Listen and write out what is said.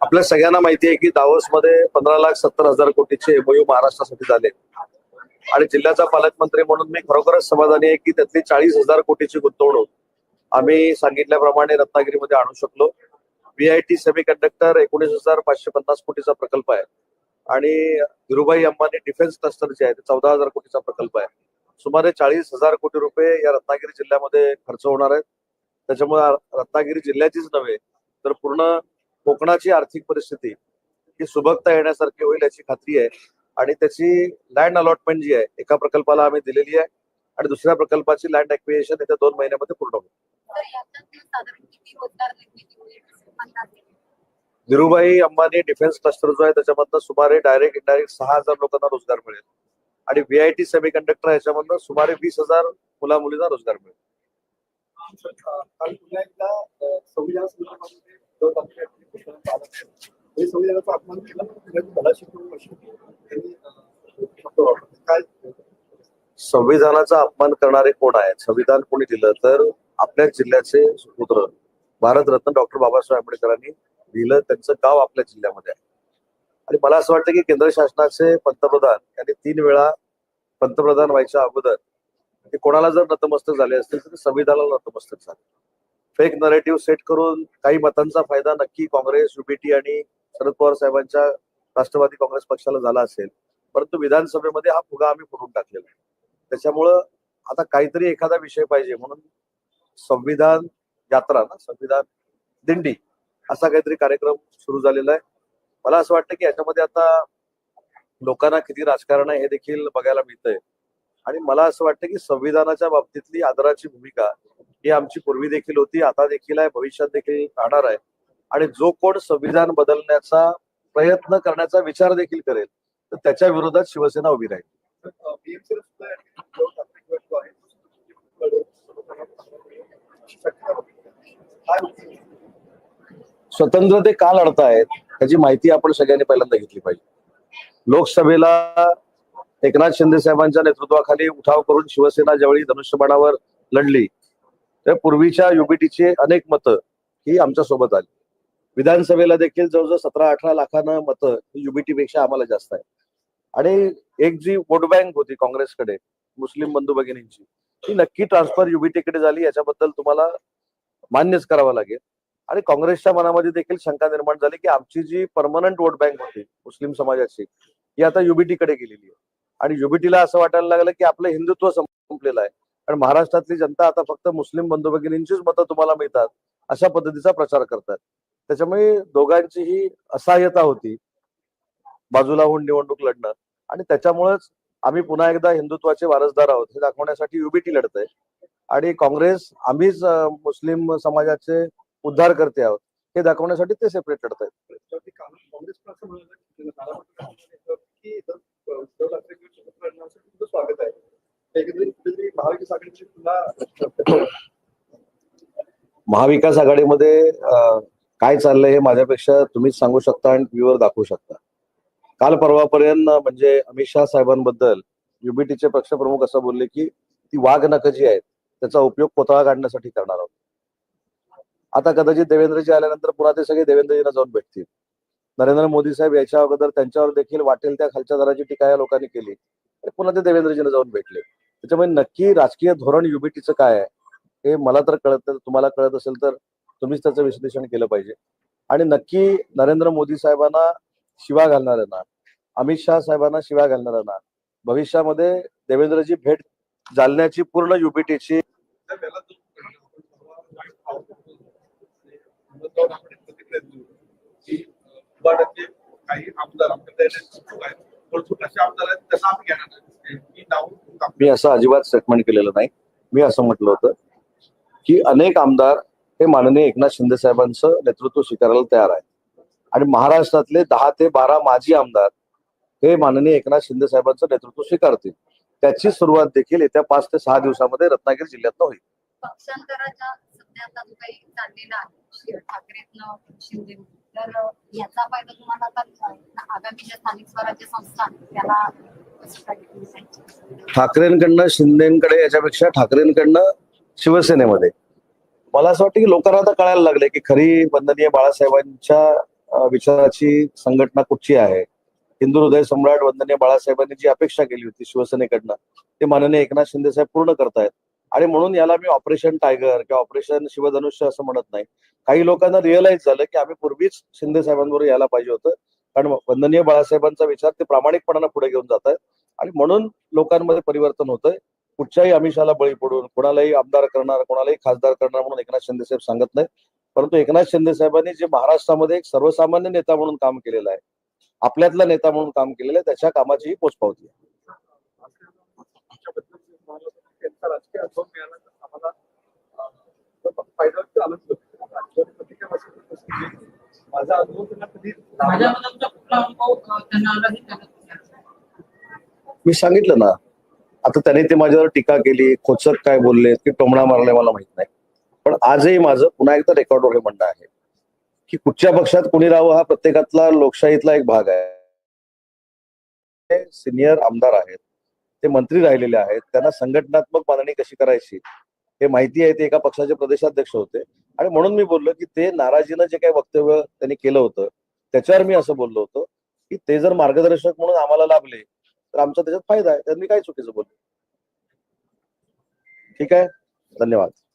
आपल्या सगळ्यांना माहिती आहे की दावोस मध्ये पंधरा लाख सत्तर हजार कोटीचे एमओयू महाराष्ट्रासाठी झाले. आणि जिल्ह्याचा पालकमंत्री म्हणून मी खरोखरच समाधानी आहे की त्यातली चाळीस हजार कोटीची गुंतवणूक आम्ही सांगितल्याप्रमाणे रत्नागिरीमध्ये आणू शकलो. व्हीआयटी सेमी कंडक्टर एकोणीस हजार पाचशे पन्नास कोटीचा प्रकल्प आहे. आणि धीरुभाई अंबानी डिफेन्स क्लस्टर जे आहे ते चौदा हजार कोटीचा प्रकल्प आहे. सुमारे चाळीस हजार कोटी रुपये या रत्नागिरी जिल्ह्यामध्ये खर्च होणार आहेत. त्याच्यामुळे रत्नागिरी जिल्ह्याचीच नव्हे तर पूर्ण कोकणाची आर्थिक परिस्थिती ही सुबकता येण्यासारखी होईल याची खात्री आहे. आणि त्याची लँड अलॉटमेंट जी आहे एका प्रकल्पाला आम्ही दिलेली आहे. आणि दुसऱ्या प्रकल्पाची लँड ऍक्विएशन येत्या दोन महिन्यामध्ये पूर्ण होईल. धीरुभाई अंबानी डिफेन्स क्लस्टर जो आहे त्याच्यामधनं सुमारे डायरेक्ट इनडायरेक्ट सहा हजार लोकांना रोजगार मिळेल. आणि व्हीआयटी सेमी कंडक्टर ह्याच्यामधनं सुमारे वीस हजार मुला मुलींना रोजगार मिळेल. संविधान संविधानाचा अपमान संविधानाचा अपमान करणारे कोण आहेत? संविधान कोणी दिलं? तर आपल्या जिल्ह्याचे सुपुत्र भारतरत्न डॉक्टर बाबासाहेब आंबेडकरांनी लिहिलं त्यांचं गाव आपल्या जिल्ह्यामध्ये आहे. आणि मला असं वाटतं की केंद्र शासनाचे पंतप्रधान यांनी तीन वेळा पंतप्रधान व्हायच्या अगोदर ते कोणाला जर नतमस्तक झाले असतील तर संविधानाला नतमस्तक झाले. फेक नरेटिव्ह सेट करून काही मतांचा फायदा नक्की काँग्रेस युबीटी आणि शरद पवार साहेबांच्या राष्ट्रवादी काँग्रेस पक्षाला झाला असेल. परंतु विधानसभेमध्ये हा फुगा आम्ही फोडून टाकलेला आहे. त्याच्यामुळं आता काहीतरी एखादा विषय पाहिजे म्हणून संविधान यात्रा ना संविधान दिंडी असा काहीतरी कार्यक्रम सुरू झालेला आहे. मला असं वाटतं की याच्यामध्ये आता लोकांना किती राजकारण आहे हे देखील बघायला मिळतंय. आणि मला असं वाटतं की संविधानाच्या बाबतीतली आदराची भूमिका ही आमची पूर्वी देखील होती आता देखील आहे भविष्यात देखील राहणार आहे. आणि जो कोण संविधान बदलण्याचा प्रयत्न करण्याचा विचार देखील करेल तर त्याच्या विरोधात शिवसेना उभी राहील. काय स्वतंत्र ते का लढतायत त्याची माहिती आपण सगळ्यांनी पहिल्यांदा घेतली पाहिजे. लोकसभेला एकनाथ शिंदे साहेबांच्या नेतृत्वाखाली उठाव करून शिवसेना ज्यावेळी धनुष्यबाणावर लढली तर पूर्वीच्या युबीटीचे अनेक मतं ही आमच्यासोबत आली. विधानसभेला देखील जवळजवळ सतरा अठरा लाखानं मतं ही युबीटी पेक्षा आम्हाला जास्त आहे आणि एक जी वोट बँक होती काँग्रेसकडे मुस्लिम बंधू भगिनींची ती नक्की ट्रान्सफर युबीटीकडे झाली याच्याबद्दल तुम्हाला मान्यच करावं लागेल. आणि काँग्रेसच्या मनामध्ये देखील शंका निर्माण झाली की आमची जी परमनंट वोट बँक होती मुस्लिम समाजाची ही आता युबीटीकडे गेलेली आहे. आणि युबीटीला असं वाटायला लागलं की आपलं हिंदुत्व संपलेलं आहे. आणि महाराष्ट्रातली जनता आता फक्त मुस्लिम बंधू भगिनींचीच मतं तुम्हाला मिळतात अशा पद्धतीचा प्रचार करतात. त्याच्यामुळे दोघांची ही असहाय्यता होती बाजूला होऊन निवडणूक लढणं. आणि त्याच्यामुळेच आम्ही पुन्हा एकदा हिंदुत्वाचे वारसदार आहोत हे दाखवण्यासाठी युबीटी लढत आहे आणि काँग्रेस आम्हीच मुस्लिम समाजाचे उद्धार करते आहोत. हे दाखवण्यासाठी ते सेपरेट लढत आहेत. महाविकास आघाडीमध्ये काय चाललंय हे माझ्यापेक्षा तुम्हीच सांगू शकता आणि टीव्हीवर दाखवू शकता. काल परवापर्यंत म्हणजे अमित शहा साहेबांबद्दल युबीटीचे पक्षप्रमुख असं बोलले की ती वाघ नख जी आहेत त्याचा उपयोग कोतळा काढण्यासाठी करणार आहोत. आता कदाचित देवेंद्रजी आल्यानंतर पुन्हा ते सगळे देवेंद्रजींना जाऊन भेटतील. नरेंद्र मोदी साहेब याच्या अगोदर त्यांच्यावर देखील वाटेल त्या खालच्या दराची टीका या लोकांनी केली. तर पुन्हा ते देवेंद्रजींना जाऊन भेटले. त्याच्यामुळे नक्की राजकीय धोरण युबीटीचं काय आहे हे मला तर कळत नाही. तुम्हाला कळत असेल तर तुम्हीच त्याचं विश्लेषण केलं पाहिजे. आणि नक्की नरेंद्र मोदी साहेबांना शिवा घालणाऱ्यांना अमित शहा साहेबांना शिवा घालणाऱ्यांना भविष्यामध्ये देवेंद्रजी भेट जालण्याची पूर्ण युबीटीची त्या वेळेला प्रतिक्रिया की उभा काही आमदार आपल्या आहेत असे आमदार आहेत त्यांना आम्ही घेणार नाही नाव मी असं अजिबात स्टेटमेंट केलेलं नाही. मी असं म्हटलं होतं की अनेक आमदार हे माननीय एकनाथ शिंदे साहेबांचं नेतृत्व स्वीकारायला तयार आहे आणि महाराष्ट्रातले दहा ते बारा माजी आमदार हे माननीय एकनाथ शिंदे साहेबांचं नेतृत्व स्वीकारतील. त्याची सुरुवात देखील येत्या पाच ते सहा दिवसामध्ये रत्नागिरी जिल्ह्यात होईल. पक्षांतराच्या आता जो काही चाललेला आहे. ठाकरेतनं शिंदे तर याचा फायदा तुम्हाला आता आगामी ज्या स्थानिक स्वराज्य संस्था त्याला ठाकरेंकडनं शिंदेकडे याच्यापेक्षा ठाकरेंकडनं शिवसेनेमध्ये. मला असं वाटतं की लोकांना आता कळायला लागले की खरी वंदनीय बाळासाहेबांच्या विचाराची संघटना कुठची आहे? हिंदू हृदय सम्राट वंदनीय बाळासाहेबांनी जी अपेक्षा केली होती शिवसेनेकडनं ते माननीय एकनाथ शिंदे साहेब पूर्ण करतायत. आणि म्हणून याला मी ऑपरेशन टायगर किंवा ऑपरेशन शिवधनुष्य असं म्हणत नाही. काही लोकांना रिअलाइज झालं की आम्ही पूर्वीच शिंदे साहेबांबरोबर यायला पाहिजे होतं. कारण वंदनीय बाळासाहेबांचा विचार ते प्रामाणिकपणानं पुढे घेऊन जात आहेत. आणि म्हणून लोकांमध्ये परिवर्तन होतंय. कुठच्याही आमिषाला बळी पडून कोणालाही आमदार करणार कोणालाही खासदार करणार म्हणून एकनाथ शिंदे साहेब सांगत नाही परंतु एकनाथ शिंदे साहेबांनी जे महाराष्ट्रामध्ये एक सर्वसामान्य नेता म्हणून काम केलेलं आहे आपल्यातला नेता म्हणून काम केलेलं आहे त्याच्या कामाची ही पोचपावती आहे तुमच्याबद्दल जे तुम्हाला त्यांचा राजकीय अनुभव मिळाला तर आम्हाला अं, तो फायदा तर आलाच होता. राजकीय प्रतिक्रियापासून उपस्थिती आहे. माझा अनुभव त्यांना कधी माझ्या मनातला कुठला अनुभव अ, त्यांना आला हे त्यांना सांगा. मी सांगितलं ना आता त्याने ते माझ्यावर टीका केली खोचक काय बोलले की टोमणा मारले मला माहीत नाही. पण आजही माझं पुन्हा एकदा रेकॉर्डवर हे म्हणणं आहे की कुठच्या पक्षात कोणी राहावं हा प्रत्येकातला लोकशाहीतला एक भाग आहे. ते सिनियर आमदार आहेत ते मंत्री राहिलेले आहेत त्यांना संघटनात्मक मांडणी कशी करायची हे माहिती आहे ते एका पक्षाचे प्रदेशाध्यक्ष होते. आणि म्हणून मी बोललो की ते नाराजीनं जे काही वक्तव्य त्यांनी केलं होतं त्याच्यावर मी असं बोललो होतो की ते जर मार्गदर्शक म्हणून आम्हाला लाभले तर आमचा त्याच्यात फायदा आहे. त्यांनी काय चुकीचं बोललो? ठीक आहे? धन्यवाद.